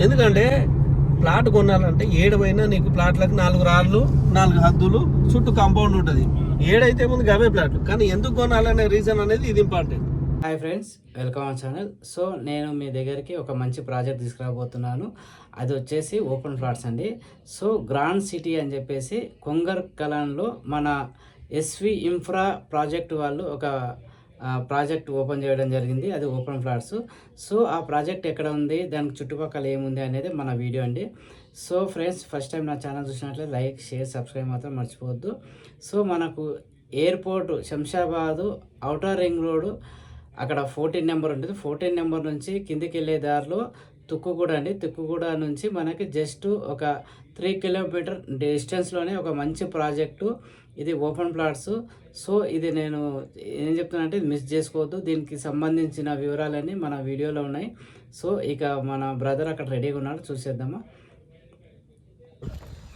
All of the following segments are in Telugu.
ఎందుకంటే ప్లాట్ కొనాలంటే ఏడవైనా నీకు ప్లాట్లకు నాలుగు రాళ్ళు నాలుగు హద్దులు చుట్టూ కాంపౌండ్ ఉంటుంది. ఏడైతే ముందు గవే ప్లాట్లు. కానీ ఎందుకు కొనాలనే రీజన్ అనేది ఇది important hi friends welcome on channel so నేను మీ దగ్గరికి ఒక మంచి ప్రాజెక్ట్ తీసుకురాబోతున్నాను. అది వచ్చేసి ఓపెన్ ప్లాట్స్ అండి. సో గ్రాండ్ సిటీ అని చెప్పేసి కొంగర్ కలాన్లో మన ఎస్వి ఇన్ఫ్రా ప్రాజెక్ట్ వాళ్ళు ఒక ప్రాజెక్ట్ ఓపెన్ చేయడం జరిగింది. అది ఓపెన్ ఫ్లాట్స్. సో ఆ ప్రాజెక్ట్ ఎక్కడ ఉంది? దానికి చుట్టుపక్కల ఏముంది అనేది మన వీడియో అండి. సో ఫ్రెండ్స్ ఫస్ట్ టైం నా ఛానల్ చూసినట్లయితే లైక్ షేర్ సబ్స్క్రైబ్ మాత్రం మర్చిపోవద్దు. సో మనకు airport Shamshabad outer ring road అక్కడ ఫోర్టీన్ నెంబర్ ఉంటుంది. ఫోర్టీన్ నెంబర్ నుంచి కిందికి వెళ్ళే దారిలో తుక్కుగూడ అండి. తుక్కుగూడ నుంచి మనకి జస్ట్ ఒక త్రీ కిలోమీటర్ డిస్టెన్స్లోనే ఒక మంచి ప్రాజెక్టు. ఇది ఓపెన్ ప్లాట్స్. సో ఇది నేను ఏం చెప్తున్నానంటే అంటే మిస్ చేసుకోవద్దు. దీనికి సంబంధించిన వివరాలన్నీ మన వీడియోలో ఉన్నాయి. సో ఇక మన బ్రదర్ అక్కడ రెడీగా ఉన్నాడు. చూసేద్దామా?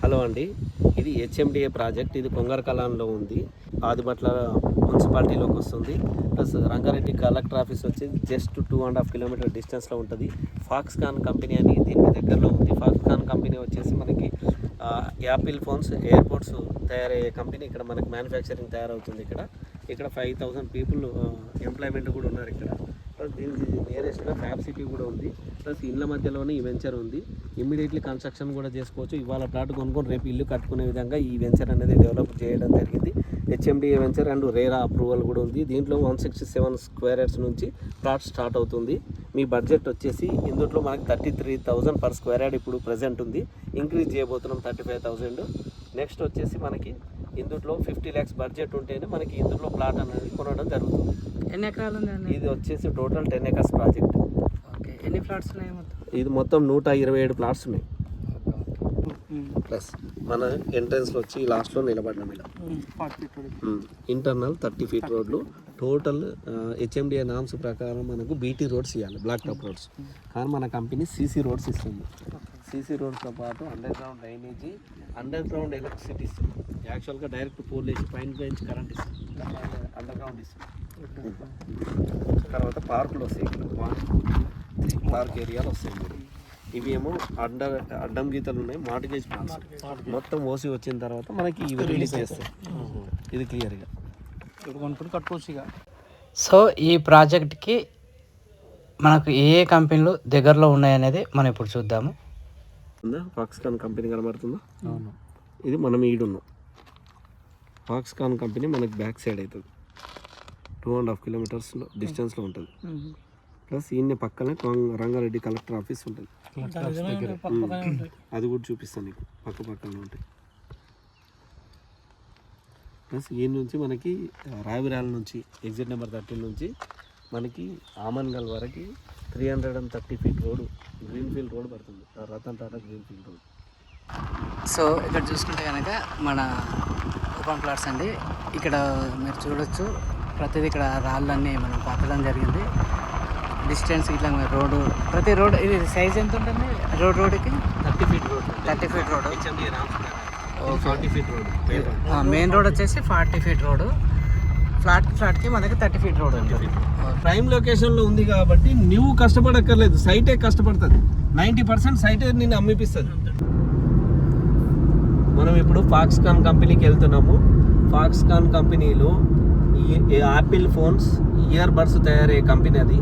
హలో అండి. ఇది హెచ్ఎండిఏ ప్రాజెక్ట్. ఇది కొంగరకలాన్లో ఉంది. ఆదిబట్ల మున్సిపాలిటీలోకి వస్తుంది. ప్లస్ రంగారెడ్డి కలెక్టర్ ఆఫీస్ వచ్చి just two and half kilometer డిస్టెన్స్లో ఉంటుంది. ఫాక్స్కాన్ కంపెనీ అని దీనికి దగ్గరలో ఉంది. ఫాక్స్కాన్ కంపెనీ వచ్చేసి మనకి యాపిల్ ఫోన్స్ ఎయిర్పోర్ట్స్ తయారయ్యే కంపెనీ. ఇక్కడ మనకి మ్యానుఫ్యాక్చరింగ్ తయారవుతుంది ఇక్కడ. ఇక్కడ ఫైవ్ థౌసండ్ పీపుల్ ఎంప్లాయ్మెంట్ కూడా ఉన్నారు ఇక్కడ. ప్లస్ దీనికి నియరెస్ట్గా ఫ్యాబ్ సిటీ కూడా ఉంది. ప్లస్ ఇళ్ళ మధ్యలోనే ఈ వెంచర్ ఉంది. ఇమ్మీడియట్లీ కన్స్ట్రక్షన్ కూడా చేసుకోవచ్చు. ఇవాళ ప్లాట్ కొనుక్కొని రేపు ఇల్లు కట్టుకునే విధంగా ఈ వెంచర్ అనేది డెవలప్ చేయడం జరిగింది. HMDA venture and RERA approval కూడా ఉంది. దీంట్లో one sixty seven square yards నుంచి ప్లాట్ స్టార్ట్ అవుతుంది. మీ బడ్జెట్ వచ్చేసి ఇందులో మనకి thirty three thousand per square yard ఇప్పుడు ప్రజెంట్ ఉంది. ఇంక్రీజ్ చేయబోతున్నాం థర్టీ ఫైవ్ థౌజండ్ నెక్స్ట్ వచ్చేసి మనకి ఇందులో ఫిఫ్టీ ల్యాక్స్ బడ్జెట్ ఉంటేనే మనకి ఇందులో ప్లాట్ అనేది కొనడం జరుగుతుంది. ఎన్ని ఎకరాలు ఇది వచ్చేసి total ten acres project okay ఎన్ని ఫ్లాట్స్ ఉన్నాయి మొత్తం? ఇది మొత్తం నూట ఇరవై ఏడు ప్లాట్స్ ఉన్నాయి. ప్లస్ మన ఎంట్రన్స్లో వచ్చి లాస్ట్లో నిలబడినాం ఇలా. ఇంటర్నల్ థర్టీ ఫీట్ రోడ్లు టోటల్ హెచ్ఎండిఏ నామ్స్ ప్రకారం మనకు బీటీ రోడ్స్ ఇవ్వాలి బ్లాక్ టాప్ రోడ్స్ కానీ మన కంపెనీ సీసీ రోడ్స్ ఇస్తుంది. సీసీ రోడ్స్తో పాటు underground drainage underground electricity ఇస్తుంది యాక్చువల్గా డైరెక్ట్ పోల్ వేసి పైన పెంచి కరెంట్ ఇస్తుంది అండర్ గ్రౌండ్ ఇస్తుంది తర్వాత పార్కులు వస్తాయి. ఇక్కడ వన్ త్రీ పార్క్ ఏరియాలు వస్తాయి మీరు ఇవి. ఏమో అడ్డ అడ్డం గీతలు ఉన్నాయి మార్టిగేజ్ ప్లాన్స్ మొత్తం ఓసి వచ్చిన తర్వాత మనకి ఇవి రిలీజ్ చేస్తాయి ఇది క్లియర్గా ఇప్పుడు కొనుక్కొని కట్టుకోవచ్చు ఇక. సో ఈ ప్రాజెక్ట్కి మనకు ఏ ఏ కంపెనీలు దగ్గరలో ఉన్నాయనేది మనం ఇప్పుడు చూద్దాము. ఉందా ఫాక్స్కాన్ కంపెనీ కనబడుతుందా? అవును. ఇది మనం ఈడున్నాం. ఫాక్స్కాన్ కంపెనీ మనకి బ్యాక్ సైడ్ అవుతుంది టూ అండ్ హాఫ్ కిలోమీటర్స్లో డిస్టెన్స్లో ఉంటుంది. ప్లస్ ఈయన పక్కనే రంగారెడ్డి కలెక్టర్ ఆఫీస్ ఉంటుంది. అది కూడా చూపిస్తాను నీకు. పక్క పక్కనే ఉంటాయి ప్లస్ ఈ నుంచి మనకి రావిరాల నుంచి ఎగ్జిట్ నెంబర్ థర్టీన్ నుంచి మనకి ఆమన్గల్ వరకు three hundred and thirty feet road greenfield road పడుతుంది. Ratan Tata greenfield road. So ఇక్కడ చూసుకుంటే కనుక మన ఓపెన్ ప్లాట్స్ అండి. ఇక్కడ మీరు చూడొచ్చు ప్రతిదీ ఇక్కడ రాళ్ళన్నీ మనం పట్టడం జరిగింది. డిస్టెన్స్ ఇట్లా రోడ్డు ప్రతి రోడ్ ఇది సైజ్ ఎంత ఉంటుంది? రోడ్ రోడ్కి thirty feet road. Thirty feet road. Forty feet road. Main road వచ్చేసి ఫార్టీ ఫీట్ రోడ్. ఫ్లాట్ ఫ్లాట్కి మనకి థర్టీ ఫీట్ రోడ్ ఉంటుంది. ప్రైమ్ లొకేషన్లో ఉంది కాబట్టి నువ్వు కష్టపడక్కర్లేదు. సైటే కష్టపడుతుంది. నైంటీ పర్సెంట్ సైటే నిన్ను అమ్మిపిస్తుంది. మనం ఇప్పుడు ఫాక్స్కాన్ కంపెనీకి వెళ్తున్నాము. ఫాక్స్కాన్ కంపెనీలో ఈ- యాపిల్ ఫోన్స్ ఇయర్ బడ్స్ తయారయ్యే కంపెనీ అది.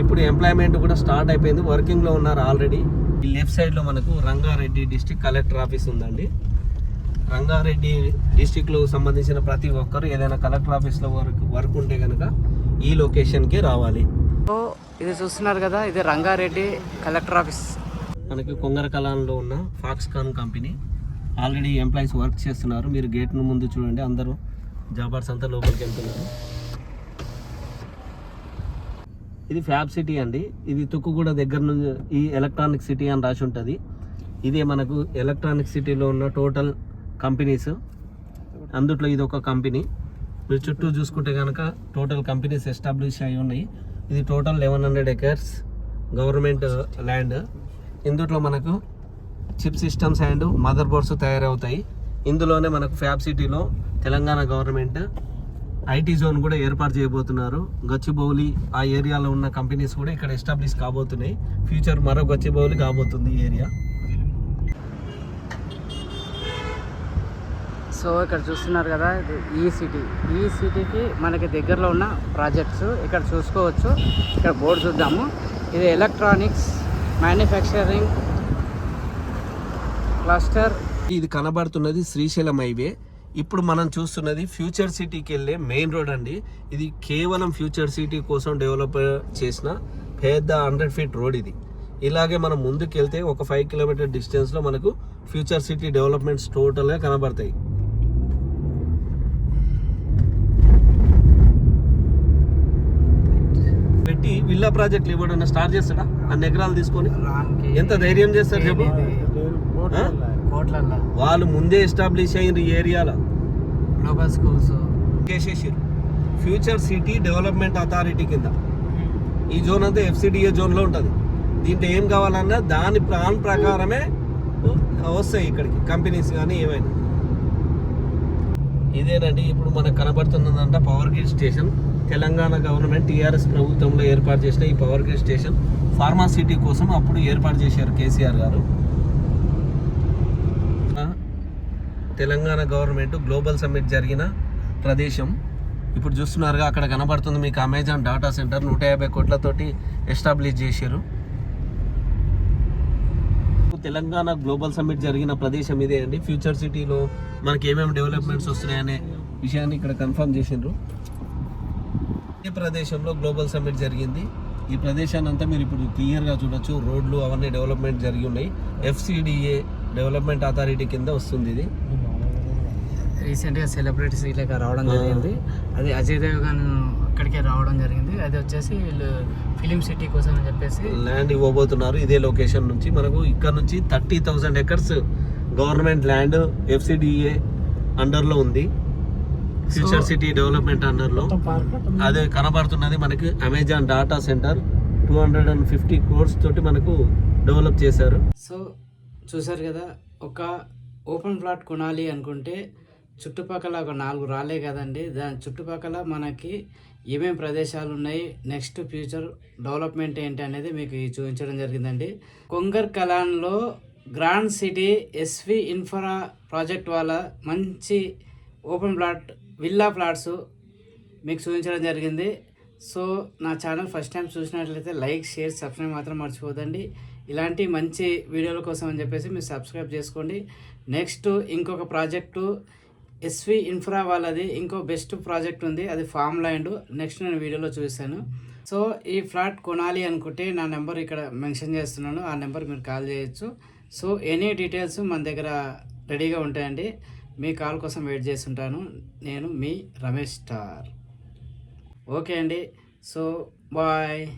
ఇప్పుడు ఎంప్లాయ్మెంట్ కూడా స్టార్ట్ అయిపోయింది. వర్కింగ్లో ఉన్నారు ఆల్రెడీ. ఈ లెఫ్ట్ సైడ్లో మనకు రంగారెడ్డి డిస్టిక్ కలెక్టర్ ఆఫీస్ ఉందండి. రంగారెడ్డి డిస్టిక్లో సంబంధించిన ప్రతి ఒక్కరు ఏదైనా కలెక్టర్ ఆఫీస్లో వర్క్ వర్క్ ఉంటే కనుక ఈ లొకేషన్కి రావాలి. సో ఇది చూస్తున్నారు కదా ఇది రంగారెడ్డి కలెక్టర్ ఆఫీస్. మనకి కొంగర ఉన్న Foxconn company. Already employees work చేస్తున్నారు. మీరు గేట్ను ముందు చూడండి. అందరూ జాబర్స్ అంతా లోపలికి వెళ్తున్నారు. ఇది ఫ్యాబ్ సిటీ అండి. ఇది తుక్కుగూడ దగ్గర నుంచి ఈ ఎలక్ట్రానిక్ సిటీ అని రాసి ఉంటుంది. ఇదే మనకు ఎలక్ట్రానిక్ సిటీలో ఉన్న టోటల్ కంపెనీస్. అందుట్లో ఇది ఒక కంపెనీ. మీరు చుట్టూ చూసుకుంటే కనుక టోటల్ కంపెనీస్ ఎస్టాబ్లిష్ అయి ఉన్నాయి. ఇది total eleven hundred acres government land. ఇందుట్లో మనకు chip systems and motherboards తయారవుతాయి. ఇందులోనే మనకు ఫ్యాబ్ సిటీలో తెలంగాణ గవర్నమెంట్ ఐటీ జోన్ కూడా ఏర్పాటు చేయబోతున్నారు. గచ్చిబౌలి ఆ ఏరియాలో ఉన్న కంపెనీస్ కూడా ఇక్కడ ఎస్టాబ్లిష్ కాబోతున్నాయి. ఫ్యూచర్ మరో గచ్చిబౌలి కాబోతుంది ఈ ఏరియా. సో ఇక్కడ చూస్తున్నారు కదా ఇది ఈ సిటీ ఈ సిటీకి మనకి దగ్గరలో ఉన్న ప్రాజెక్ట్స్ ఇక్కడ చూసుకోవచ్చు. ఇక్కడ బోర్డు చూద్దాము. ఇది ఎలక్ట్రానిక్స్ మ్యానుఫ్యాక్చరింగ్ క్లస్టర్ ఇది కనబడుతున్నది శ్రీశైలం హైవే. ఇప్పుడు మనం చూస్తున్నది ఫ్యూచర్ సిటీకి వెళ్ళే మెయిన్ రోడ్ అండి. ఇది కేవలం ఫ్యూచర్ సిటీ కోసం డెవలప్ చేసిన పెద్ద హండ్రెడ్ ఫీట్ రోడ్ ఇది. ఇలాగే మనం ముందుకు వెళ్తే ఒక ఫైవ్ కిలోమీటర్ డిస్టెన్స్లో మనకు ఫ్యూచర్ సిటీ డెవలప్మెంట్స్ టోటల్గా కనబడతాయి. విల్లా ప్రాజెక్టులు ఇవ్వడం స్టార్ట్ చేస్తాడా? అన్ని ఎకరాలు తీసుకొని? ఎంత ధైర్యం చేస్తారు చెప్పు. వాళ్ళు ముందే ఎస్టాబ్లిష్ అయిన ఏరియాలో. గ్లోబల్ స్కూల్స్ కేసేసారు ఫ్యూచర్ సిటీ డెవలప్మెంట్ అథారిటీ కింద. ఈ జోన్ అంతా ఎఫ్సిడిఏ జోన్లో ఉంటుంది. దీంట్లో ఏం కావాలన్నా దాని ప్లాన్ ప్రకారమే వస్తాయి ఇక్కడికి. కంపెనీస్ కానీ ఏమైనా ఇదేనండి ఇప్పుడు మనకు కనబడుతున్నదంట power grid station Telangana government TRS ప్రభుత్వంలో ఏర్పాటు చేసిన ఈ పవర్ గ్రిడ్ స్టేషన్ ఫార్మాసిటీ కోసం అప్పుడు ఏర్పాటు చేశారు కేసీఆర్ గారు. తెలంగాణ గవర్నమెంట్ గ్లోబల్ సమ్మిట్ జరిగిన ప్రదేశం. ఇప్పుడు చూస్తున్నారుగా అక్కడ కనబడుతుంది మీకు అమెజాన్ డాటా సెంటర్. నూట యాభై కోట్లతోటి ఎస్టాబ్లిష్ చేశారు. తెలంగాణ గ్లోబల్ సమ్మిట్ జరిగిన ప్రదేశం ఇదే అండి. ఫ్యూచర్ సిటీలో మనకి ఏమేమి డెవలప్మెంట్స్ వస్తున్నాయనే విషయాన్ని ఇక్కడ కన్ఫర్మ్ చేసిండ్రు. ఈ ప్రదేశంలో గ్లోబల్ సమ్మిట్ జరిగింది. ఈ ప్రదేశాన్ని అంతా మీరు ఇప్పుడు క్లియర్గా చూడొచ్చు. రోడ్లు అవన్నీ డెవలప్మెంట్ జరిగి ఉన్నాయి. ఎఫ్సిడిఏ డెవలప్మెంట్ అథారిటీ కింద వస్తుంది ఇది. రీసెంట్గా సెలబ్రిటీస్ ఇలాగ రావడం. జరిగింది. అది అజయ్ దేవగన్ అక్కడికే రావడం జరిగింది. అది వచ్చేసి వీళ్ళు ఫిలిం సిటీ కోసం అని చెప్పేసి ల్యాండ్ ఇవ్వబోతున్నారు. ఇదే లొకేషన్ నుంచి మనకు ఇక్కడ నుంచి thirty thousand acres government land FCDA అండర్లో ఉంది. ఫ్యూచర్ సిటీ డెవలప్మెంట్ అండర్లో అదే కనబడుతున్నది మనకి Amazon data centre two hundred and fifty crores తోటి మనకు డెవలప్ చేశారు. సో చూసారు కదా ఒక ఓపెన్ ప్లాట్ కొనాలి అనుకుంటే చుట్టుపక్కల ఒక నాలుగు రాలే కదండి. దాని చుట్టుపక్కల మనకి ఏమేమి ప్రదేశాలు ఉన్నాయి నెక్స్ట్ ఫ్యూచర్ డెవలప్మెంట్ ఏంటి అనేది మీకు ఈ చూపించడం జరిగిందండి. Kongar కలాన్లో grand city SV infra project వాళ్ళ మంచి ఓపెన్ ప్లాట్ విల్లా ప్లాట్స్ మీకు చూపించడం జరిగింది. సో నా ఛానల్ ఫస్ట్ టైం చూసినట్లయితే లైక్ షేర్ సబ్స్క్రైబ్ మాత్రం మర్చిపోదండి ఇలాంటి మంచి వీడియోల కోసం అని చెప్పేసి మీరు సబ్స్క్రైబ్ చేసుకోండి. నెక్స్ట్ ఇంకొక ప్రాజెక్టు ఎస్వి ఇన్ఫ్రా వాళ్ళది. ఇంకో బెస్ట్ ప్రాజెక్ట్ ఉంది అది ఫామ్ ల్యాండ్. నెక్స్ట్ నేను వీడియోలో చూశాను సో ఈ ఫ్లాట్ కొనాలి అనుకుంటే నా నెంబర్ ఇక్కడ మెన్షన్ చేస్తున్నాను. ఆ నెంబర్ మీరు కాల్ చేయొచ్చు. సో ఎనీ డీటెయిల్స్ మన దగ్గర రెడీగా ఉంటాయండి. మీ కాల్ కోసం వెయిట్ చేస్తుంటాను. నేను మీ రమేష్ స్టార్. ఓకే అండి. So bye.